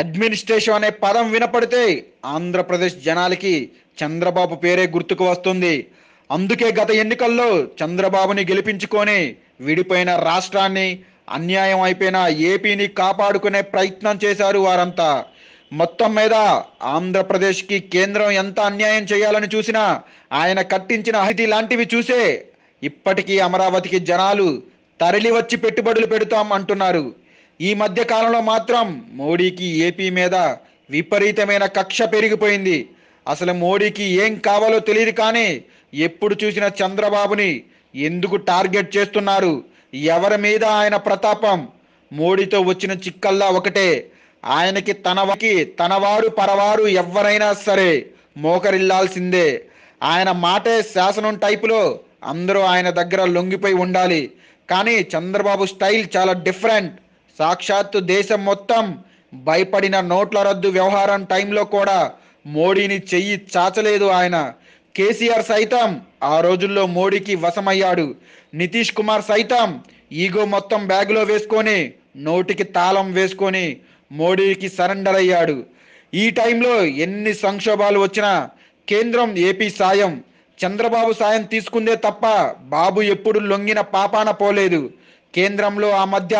Administration అనే పదం వినపడితే ఆంధ్రప్రదేశ్ జనాలకి చంద్రబాబు పేరే గుర్తుకు వస్తుంది. అందుకే గత ఎన్నికల్లో చంద్రబాబుని గెలిపించుకొని విడిపోయిన రాష్ట్రాన్ని అన్యాయం అయిపోయిన ఏపీని కాపాడుకునే ప్రయత్నం చేశారు వారంతా. మొత్తం మీద ఆంధ్రప్రదేశ్కి కేంద్రం ఎంత అన్యాయం చేయాలని చూసినా ఆయన కట్టించిన అహితి లాంటివి చూసే ఇప్పటికీ అమరావతికి జనాలు తరలి వచ్చి పెట్టుబడులు పెడతాం అంటున్నారు. ఈ మధ్య కాలంలో మాత్రం మోడీకి ఏపీ మీద విపరీతమైన కక్ష పెరిగిపోయింది. అసలు మోడీకి ఏం కావాలో తెలియదు కానీ ఎప్పుడు చూసిన చంద్రబాబుని ఎందుకు టార్గెట్ చేస్తున్నారు? ఎవరి మీద ఆయన ప్రతాపం? మోడీతో వచ్చిన చిక్కల్లా ఒకటే ఆయనకి తనకి తనవారు పరవారు ఎవరైనా సరే మోకరిల్లాల్సిందే. ఆయన మాటే శాసనం టైపులో అందరూ ఆయన దగ్గర లొంగిపోయి ఉండాలి. కానీ చంద్రబాబు స్టైల్ చాలా డిఫరెంట్. సాక్షాత్తు దేశం మొత్తం భయపడిన నోట్ల రద్దు వ్యవహారం టైంలో కూడా మోడీని చెయ్యి చాచలేదు ఆయన. కేసీఆర్ సైతం ఆ రోజుల్లో మోడీకి వశమయ్యాడు. నితీష్ కుమార్ సైతం ఈగో మొత్తం బ్యాగులో వేసుకొని నోటికి తాళం వేసుకొని మోడీకి సరెండర్ అయ్యాడు ఈ టైంలో ఎన్ని సంక్షోభాలు వచ్చినా కేంద్రం ఏపీ సాయం. చంద్రబాబు సాయం తీసుకుందే తప్ప బాబు ఎప్పుడు లొంగిన పాపాన పోలేదు. కేంద్రంలో ఆ మధ్య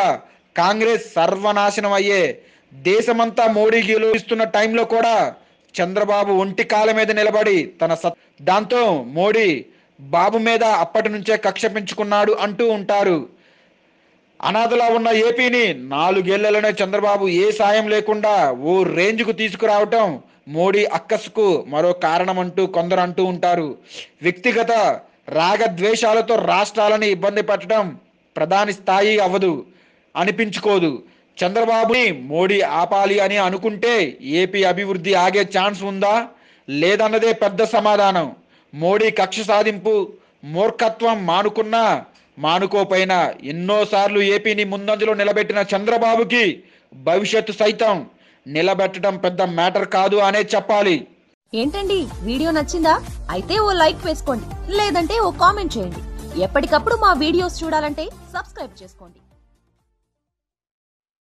కాంగ్రెస్ సర్వనాశనం అయ్యే దేశమంతా మోడీ గెలుస్తున్న టైంలో కూడా చంద్రబాబు ఒంటి కాల మీద నిలబడి తన సత్ దాంతో మోడీ బాబు మీద అప్పటి నుంచే కక్ష పెంచుకున్నాడు అంటూ ఉంటారు. అనాథలా ఉన్న ఏపీని నాలుగేళ్ళలోనే చంద్రబాబు ఏ సాయం లేకుండా ఓ రేంజ్కు తీసుకురావటం మోడీ అక్కస్కు మరో కారణం అంటూ కొందరు అంటూ ఉంటారు. వ్యక్తిగత రాగద్వేషాలతో రాష్ట్రాలని ఇబ్బంది పెట్టడం ప్రధాని స్థాయి అవ్వదు అనిపించుకోదు. చంద్రబాబుని మోడీ ఆపాలి అని అనుకుంటే ఏపీ అభివృద్ధి ఆగే ఛాన్స్ ఉందా? లేదన్నదే పెద్ద సమాధానం. మోడీ కక్ష సాధింపు మూర్ఖత్వం మానుకున్నా మానుకోపైన ఎన్నోసార్లు ఏపీని ముందంజలో నిలబెట్టిన చంద్రబాబుకి భవిష్యత్తు సైతం నిలబెట్టడం పెద్ద మ్యాటర్ కాదు అనే చెప్పాలి. ఏంటండి? వీడియో నచ్చిందా? అయితే ఓ లైక్ వేసుకోండి లేదంటే ఓ కామెంట్ చేయండి. ఎప్పటికప్పుడు మా వీడియోస్ చూడాలంటే సబ్స్క్రైబ్ చేసుకోండి.